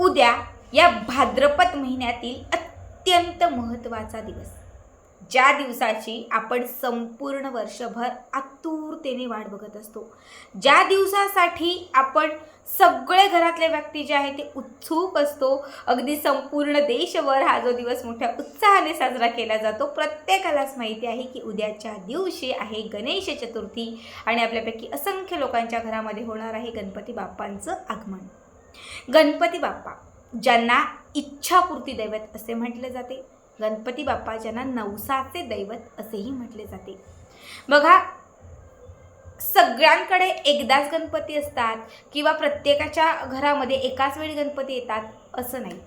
उद्या या भाद्रपद महिन्यातील अत्यंत महत्त्वाचा दिवस. ज्या दिवसाची आपण संपूर्ण वर्षभर आतुरतेने वाट बघत असतो ज्या दिवसासाठी आपण सगळे घरातले व्यक्ती जे आहे ते उत्सुक असतो अगदी संपूर्ण देशभर हा जो दिवस मोठ्या उत्साहाने साजरा केला जातो प्रत्येकालाच माहिती आहे की उद्याच्या दिवशी आहे गणेश चतुर्थी आणि आपल्यापैकी असंख्य लोकांच्या घरामध्ये होणार आहे गणपती बाप्पांचं आगमन. गणपती बाप्पा ज्यांना इच्छापूर्ती दैवत असे म्हटले जाते. गणपती बाप्पा ज्यांना नवसाचे दैवत असेही म्हटले जाते. बघा सगळ्यांकडे एकदाच गणपती असतात किंवा प्रत्येकाच्या घरामध्ये एकाच वेळी गणपती येतात असं नाही.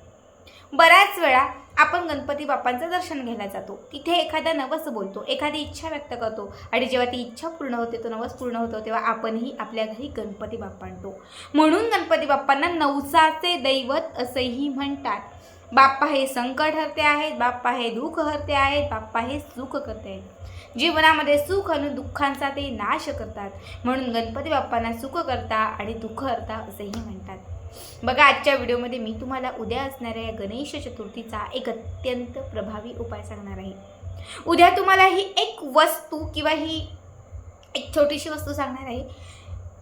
बऱ्याच वेळा आपण गणपती बाप्पांचं दर्शन घ्यायला जातो. तिथे एखादा नवस बोलतो एखादी इच्छा व्यक्त करतो आणि जेव्हा ती इच्छा पूर्ण होते तो नवस पूर्ण होतो तेव्हा आपणही आपल्या घरी गणपती बाप्पा आणतो म्हणून गणपती बाप्पांना नवसाचे दैवत असेही म्हणतात. बाप्पा हे संकट हरते आहेत बाप्पा हे दुःख हरते आहेत बाप्पा हे सुख करते आहेत. जीवनामध्ये सुख आणि दुःखांचा ते नाश करतात. म्हणून गणपती बाप्पांना सुख करता आणि दुःख हरता असेही म्हणतात. बघा आजच्या व्हिडिओमध्ये मी तुम्हाला उद्या असणाऱ्या या गणेश चतुर्थीचा एक अत्यंत प्रभावी उपाय सांगणार आहे. उद्या तुम्हाला ही एक वस्तू किंवा ही एक छोटीशी वस्तू सांगणार आहे.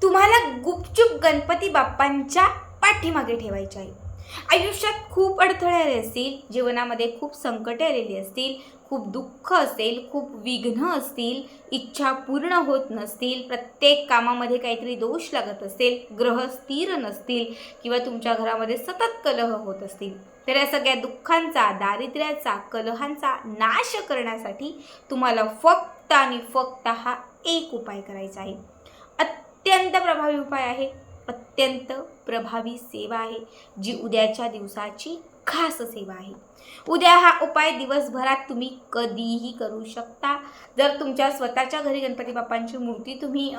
तुम्हाला गुपचूप गणपती बाप्पांच्या पाठीमागे ठेवायची आहे. आयुष्यात खूप अडथळे आले असतील जीवनामध्ये खूप संकटे आलेली असतील खूप दुःख असेल खूप विघ्न असतील इच्छा पूर्ण होत नसतील प्रत्येक कामामध्ये काहीतरी दोष लागत असेल ग्रह स्थिर नसतील किंवा तुमच्या घरामध्ये सतत कलह होत असतील. तर या सगळ्या दुःखांचा दारिद्र्याचा कलहांचा नाश करण्यासाठी तुम्हाला फक्त आणि फक्त हा एक उपाय करायचा आहे. अत्यंत प्रभावी उपाय आहे. अत्यंत प्रभावी सेवा आहे जी उद्याच्या दिवसाची खास सेवा आहे. उद्या हा उपाय दिवसभरात तुम्ही कधीही करू शकता. जर तुमच्या स्वतःच्या घरी गणपती बाप्पांची मूर्ती तुम्ही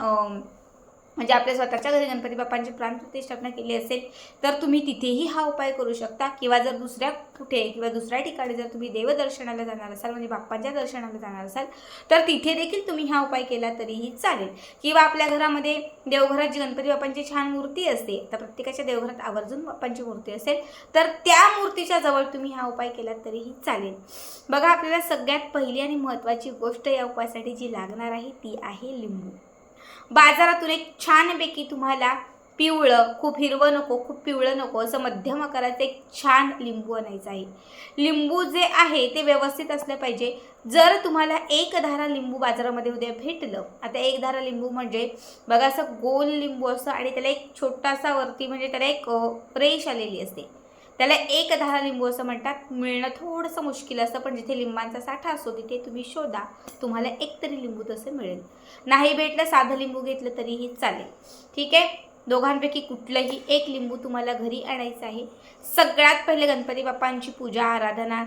म्हणजे आपल्या स्वतःच्या घरी गणपती बाप्पांची प्राणप्रतिष्ठापना केली असेल तर तुम्ही तिथेही हा उपाय करू शकता. किंवा जर दुसऱ्या कुठे किंवा दुसऱ्या ठिकाणी जर तुम्ही देवदर्शनाला जाणार असाल म्हणजे बाप्पांच्या दर्शनाला जाणार असाल तर तिथे देखील तुम्ही हा उपाय केला तरीही चालेल. किंवा आपल्या घरामध्ये देवघरात जी गणपती बाप्पांची छान मूर्ती असते तर प्रत्येकाच्या देवघरात आवर्जून बाप्पांची मूर्ती असेल तर त्या मूर्तीच्या जवळ तुम्ही हा उपाय केला तरीही चालेल. बघा आपल्याला सगळ्यात पहिली आणि महत्त्वाची गोष्ट या उपायासाठी जी लागणार आहे ती आहे लिंबू. बाजारातून एक छानपैकी तुम्हाला पिवळं खूप हिरवं नको खूप पिवळं नको असं मध्यम आकाराचं एक छान लिंबू आणायचं आहे. लिंबू जे आहे ते व्यवस्थित असलं पाहिजे. जर तुम्हाला एक धारा लिंबू बाजारामध्ये उद्या भेटलं आता एक धारा लिंबू म्हणजे बघा असं गोल लिंबू असतं आणि त्याला एक छोटासा वरती म्हणजे त्याला एक अ, रेष आलेली असते. त्याला एक धारा लिंबू असं म्हणतात. मिळणं थोडंसं मुश्किल असतं पण जिथे लिंबांचा साठा असतो तिथे तुम्ही शोधा. तुम्हाला एक तरी लिंबू तसं मिळेल. नाही भेटलं साधं लिंबू घेतलं तरीही चालेल. ठीक आहे? दोघांपैकी कुठलंही एक लिंबू तुम्हाला घरी आणायचं आहे. सगळ्यात पहिले गणपती बाप्पांची पूजा आराधना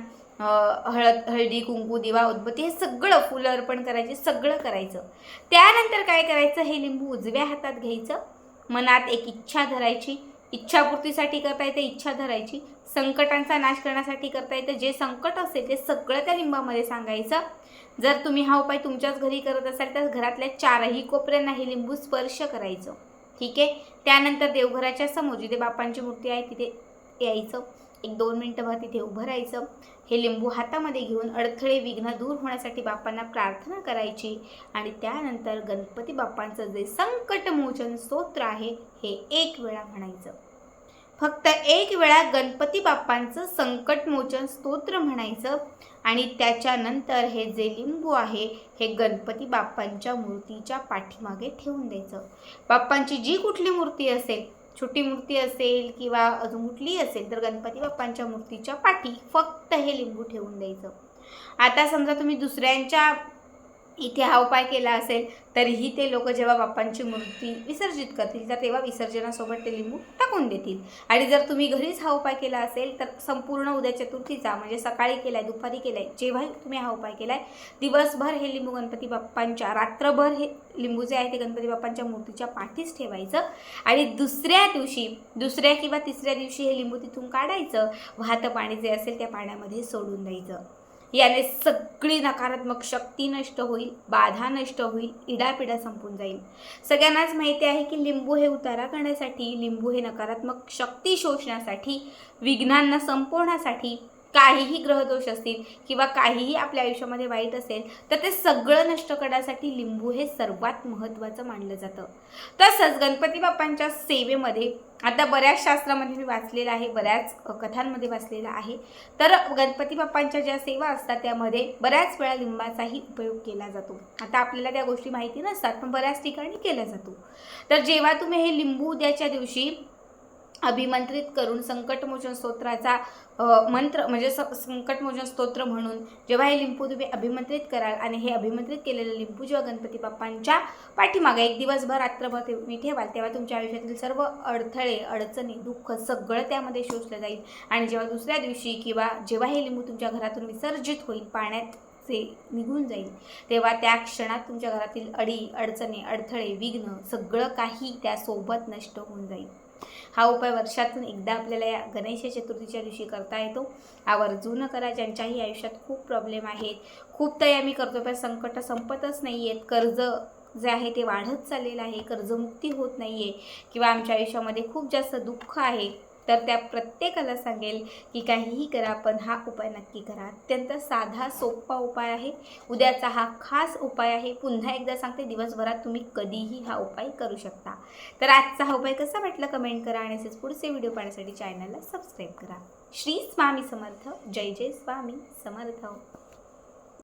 हळद हळदी कुंकू दिवा उदबत्ती हे सगळं फुलं अर्पण करायचे सगळं करायचं. त्यानंतर काय करायचं? हे लिंबू उजव्या हातात घ्यायचं. मनात एक इच्छा धरायची. इच्छापूर्तीसाठी करता येते इच्छा धरायची. संकटांचा नाश करण्यासाठी करता येतं. जे संकट असेल ते सगळं त्या लिंबामध्ये सांगायचं. जर तुम्ही हा उपाय तुमच्याच घरी करत असाल तर घरातल्या चारही कोपऱ्यांना हे लिंबू स्पर्श करायचं. ठीक आहे? त्यानंतर देवघराच्या समोर जिथे बापांची मूर्ती आहे तिथे यायचं. एक दोन मिनटंभर तिथे उभं राहायचं. हे लिंबू हातामध्ये घेऊन अडथळे विघ्न दूर होण्यासाठी बाप्पांना प्रार्थना करायची आणि त्यानंतर गणपती बाप्पांचं जे संकटमोचन स्तोत्र आहे हे एक वेळा म्हणायचं. फक्त एक वेळा गणपती बाप्पांचं संकटमोचन स्तोत्र म्हणायचं आणि त्याच्यानंतर हे जे लिंबू आहे हे गणपती बाप्पांच्या मूर्तीच्या पाठीमागे ठेवून द्यायचं. बाप्पांची जी कुठली मूर्ती असेल छोटी मूर्ती असेल किंवा अजून कुठली असेल तर गणपती बाप्पांच्या मूर्तीच्या पाठी फक्त हे लिंबू ठेवून द्यायचं. आता समजा तुम्ही दुसऱ्यांच्या इथे हा उपाय केला असेल तरीही ते लोक जेव्हा बाप्पांची मूर्ती विसर्जित करतील तर तेव्हा विसर्जनासोबत ते लिंबू टाकून देतील. आणि जर तुम्ही घरीच हा उपाय केला असेल तर संपूर्ण उद्या चतुर्थीचा म्हणजे सकाळी केलाय दुपारी केलाय जेव्हाही तुम्ही हा उपाय केलाय दिवसभर हे लिंबू गणपती बाप्पांच्या रात्रभर हे लिंबू जे आहे ते गणपती बाप्पांच्या मूर्तीच्या पाठीच ठेवायचं. आणि दुसऱ्या दिवशी दुसऱ्या किंवा तिसऱ्या दिवशी हे लिंबू तिथून काढायचं. वाहतं पाणी जे असेल त्या पाण्यामध्ये सोडून द्यायचं. याने सगळी नकारात्मक शक्ती नष्ट होईल बाधा नष्ट होईल इडापिडा संपून जाईल. सगळ्यांनाच माहिती आहे की लिंबू हे उतारा करण्यासाठी लिंबू हे नकारात्मक शक्ती शोषण्यासाठी विघ्नांना संपवण्यासाठी काहीही ग्रहदोष असतील किंवा काहीही आपल्या आयुष्यामध्ये वाईट असेल तर ते सगळं नष्ट करण्यासाठी लिंबू हे सर्वात महत्त्वाचं मानलं जातं. तसंच गणपती बाप्पांच्या सेवेमध्ये आता बऱ्याच शास्त्रामध्ये मी वाचलेलं आहे बऱ्याच कथांमध्ये वाचलेलं आहे तर गणपती बाप्पांच्या ज्या सेवा असतात त्यामध्ये बऱ्याच वेळा लिंबाचाही उपयोग केला जातो. आता आपल्याला त्या गोष्टी माहिती नसतात पण बऱ्याच ठिकाणी केला जातो. तर जेव्हा तुम्ही हे लिंबू उद्याच्या दिवशी अभिमंत्रित करून संकटमोचन स्तोत्राचा मंत्र म्हणजे स संकटमोचन स्तोत्र म्हणून जेव्हा हे लिंबू तुम्ही अभिमंत्रित कराल आणि हे अभिमंत्रित केलेलं लिंबू जेव्हा गणपती बाप्पांच्या पाठीमागे एक दिवसभर रात्रभर तुम्ही ठेवाल तेव्हा तुमच्या आयुष्यातील सर्व अडथळे अडचणी दुःख सगळं त्यामध्ये शोषलं जाईल. आणि जेव्हा दुसऱ्या दिवशी किंवा जेव्हा हे लिंबू तुमच्या घरातून विसर्जित होईल पाण्यात ते निघून जाईल तेव्हा त्या क्षणात तुमच्या घरातील अडी अडचणी अडथळे विघ्न सगळं काही त्यासोबत नष्ट होऊन जाईल. हा उपाय वर्षातून एकदा आपल्याला या गणेश चतुर्थीच्या दिवशी करता येतो. आवर्जून करा ज्यांच्याही आयुष्यात खूप प्रॉब्लेम आहेत. खूप तरी आम्ही करतो पण संकट संपतच नाही आहेत कर्ज जे आहे ते वाढत चाललेलं आहे. कर्जमुक्ती होत नाही आहे किंवा आमच्या आयुष्यामध्ये खूप जास्त दुःख आहे. तर त्या प्रत्येकाला सांगेल की काहीही करा पण हा उपाय नक्की करा. अत्यंत साधा सोपा उपाय आहे. उद्याचा हा खास उपाय आहे. पुन्हा एकदा सांगते दिवसभरात तुम्ही कधीही हा उपाय करू शकता. तर आजचा हा उपाय कसा वाटला कमेंट करा आणि असेच पुढचे व्हिडिओ पाहण्यासाठी चॅनलला सबस्क्राईब करा. श्री स्वामी समर्थ. जय जय स्वामी समर्थ.